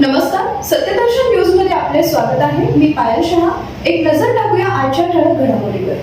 नमस्कार सत्यदर्शन न्यूजमध्ये आपले स्वागत आहे. मी पायल शहा. एक नजर टाकूया आजच्या ठळक घडामोडीवर.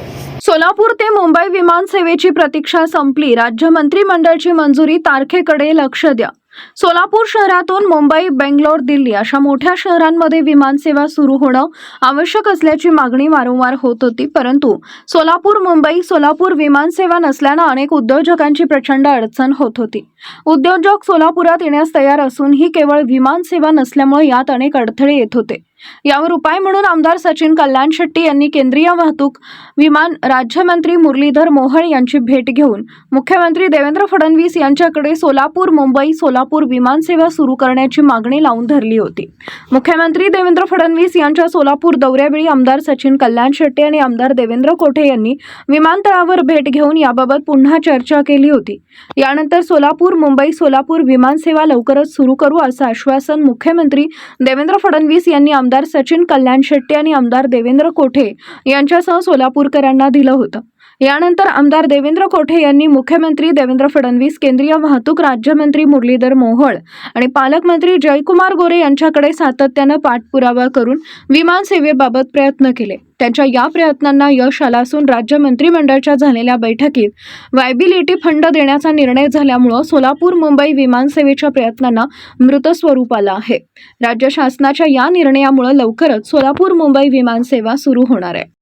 सोलापूर ते मुंबई विमान सेवेची प्रतीक्षा संपली. राज्य मंत्रिमंडळची मंजुरी तारखेकडे लक्ष द्या. सोलापूर शहरातून मुंबई बेंगलोर दिल्ली अशा मोठ्या शहरांमध्ये विमानसेवा सुरू होणं आवश्यक असल्याची मागणी वारंवार होत होती. परंतु सोलापूर मुंबई सोलापूर विमानसेवा नसल्यानं अनेक उद्योजकांची प्रचंड अडचण होत होती. उद्योजक सोलापुरात येण्यास तयार असूनही केवळ विमानसेवा नसल्यामुळे यात अनेक अडथळे येत होते. यावर उपाय म्हणून आमदार सचिन कल्याण शेट्टी यांनी केंद्रीय वाहतूक विमान राज्यमंत्री मुरलीधर मोहोळ यांची भेट घेऊन मुख्यमंत्री देवेंद्र फडणवीस यांच्याकडे सोलापूर मुंबई सोलापूर विमानसेवा सुरू करण्याची मागणी लावून धरली होती. मुख्यमंत्री देवेंद्र फडणवीस यांच्या सोलापूर दौऱ्यावेळी आमदार सचिन कल्याण शेट्टी आणि आमदार देवेंद्र कोठे यांनी विमानतळावर भेट घेऊन याबाबत पुन्हा चर्चा केली होती. यानंतर सोलापूर मुंबई सोलापूर विमानसेवा लवकरच सुरू करू असं आश्वासन मुख्यमंत्री देवेंद्र फडणवीस यांनी आमदार सचिन कल्याण शेट्टी आणि आमदार देवेंद्र कोठे यांच्यासह सोलापूरकरांना दिलं होतं. यानंतर आमदार देवेंद्र कोठे यांनी मुख्यमंत्री देवेंद्र फडणवीस केंद्रीय वाहतूक राज्यमंत्री मुरलीधर मोहोळ आणि पालकमंत्री जयकुमार गोरे यांच्याकडे सातत्यानं पाठपुरावा करून विमान सेवेबाबत प्रयत्न केले. त्यांच्या या प्रयत्नांना यश आला असून राज्य मंत्रिमंडळाच्या झालेल्या बैठकीत वायबिलिटी फंड देण्याचा निर्णय झाल्यामुळं सोलापूर मुंबई विमानसेवेच्या प्रयत्नांना मृत स्वरूप आलं आहे. राज्य शासनाच्या या निर्णयामुळं लवकरच सोलापूर मुंबई विमानसेवा सुरू होणार आहे.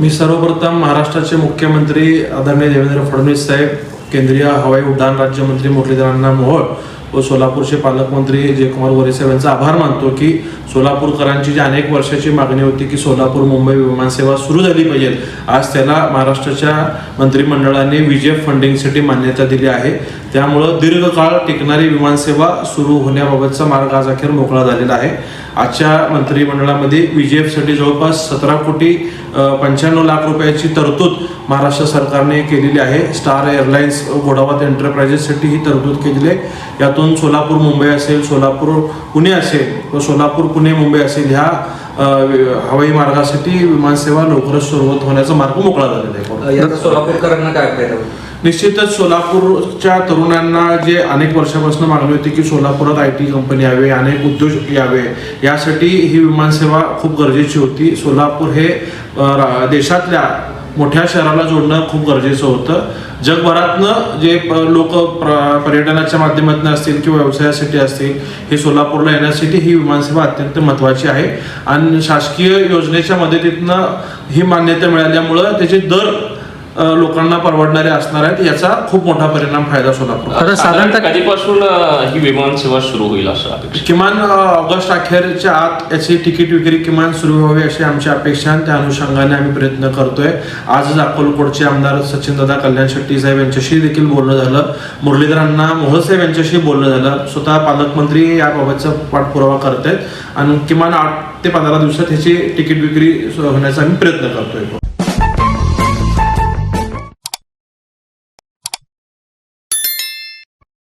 मी सर्वप्रथम महाराष्ट्राचे मुख्यमंत्री आदरणीय देवेंद्र फडणवीस साहेब केंद्रीय हवाई उड्डाण राज्यमंत्री मुरलीधरांना मोहोळ व सोलापूरचे पालकमंत्री जयकुमार गोरे साहेब यांचा आभार मानतो की सोलापूरकरांची जी अनेक वर्षाची मागणी होती की सोलापूर मुंबई विमानसेवा सुरू झाली पाहिजे आज त्याला महाराष्ट्राच्या मंत्रिमंडळाने विजय फंडिंगसाठी मान्यता दिली आहे. त्यामुळं दीर्घकाळ टिकणारी विमानसेवा सुरू होण्याबाबतचा मार्ग आज अखेर मोकळा झालेला आहे. आजच्या मंत्रिमंडळामध्ये विजेएफसाठी जवळपास सतरा कोटी पंच्याण्णव लाख रुपयाची तरतूद महाराष्ट्र सरकारने केलेली आहे. स्टार एअरलाइन्स घोडावत एंटरप्राइजेससाठी ही तरतूद केलेली आहे. यातून सोलापूर मुंबई असेल सोलापूर पुणे असेल व सोलापूर पुणे मुंबई असेल ह्या हवाई मार्गासाठी विमानसेवा लवकरच सुरुवात होण्याचा मार्ग मोकळा झालेला आहे. सोलापूरकरांना काय फायदा निश्चितच सोलापूरच्या तरुणांना जे अनेक वर्षापासून मागणी होती की सोलापुरात आय टी कंपनी यावे अनेक उद्योग यावे यासाठी ही विमानसेवा खूप गरजेची होती. सोलापूर हे देशातल्या मोठ्या शहराला जोडणं खूप गरजेचं होतं. जगभरातनं जे लोक पर्यटनाच्या माध्यमातून असतील किंवा व्यवसायासाठी असतील हे सोलापूरला येण्यासाठी ही विमानसेवा अत्यंत महत्त्वाची आहे. आणि शासकीय योजनेच्या मदतीतनं ही मान्यता मिळाल्यामुळं त्याचे दर लोकांना परवडणारे असणार आहेत याचा खूप मोठा परिणाम फायदा सोलापूर आता साधारण कधीपासून ही विमान सेवा सुरू होईल असं अपेक्षा? किमान ऑगस्ट अखेरच्या आत याची तिकीट विक्री किमान सुरू व्हावी अशी आमची अपेक्षा आहे आणि त्या अनुषंगाने आम्ही प्रयत्न करतोय. आजच अक्कलकोटचे आमदार सचिनदादा कल्याण शेट्टी साहेब यांच्याशी देखील बोलणं झालं. मुरलीधरांना मोहोळ साहेब यांच्याशी बोलणं झालं. स्वतः पालकमंत्री याबाबतचा पाठपुरावा करतायत. आणि किमान आठ ते पंधरा दिवसात ह्याची तिकीट विक्री होण्याचा आम्ही प्रयत्न करतोय.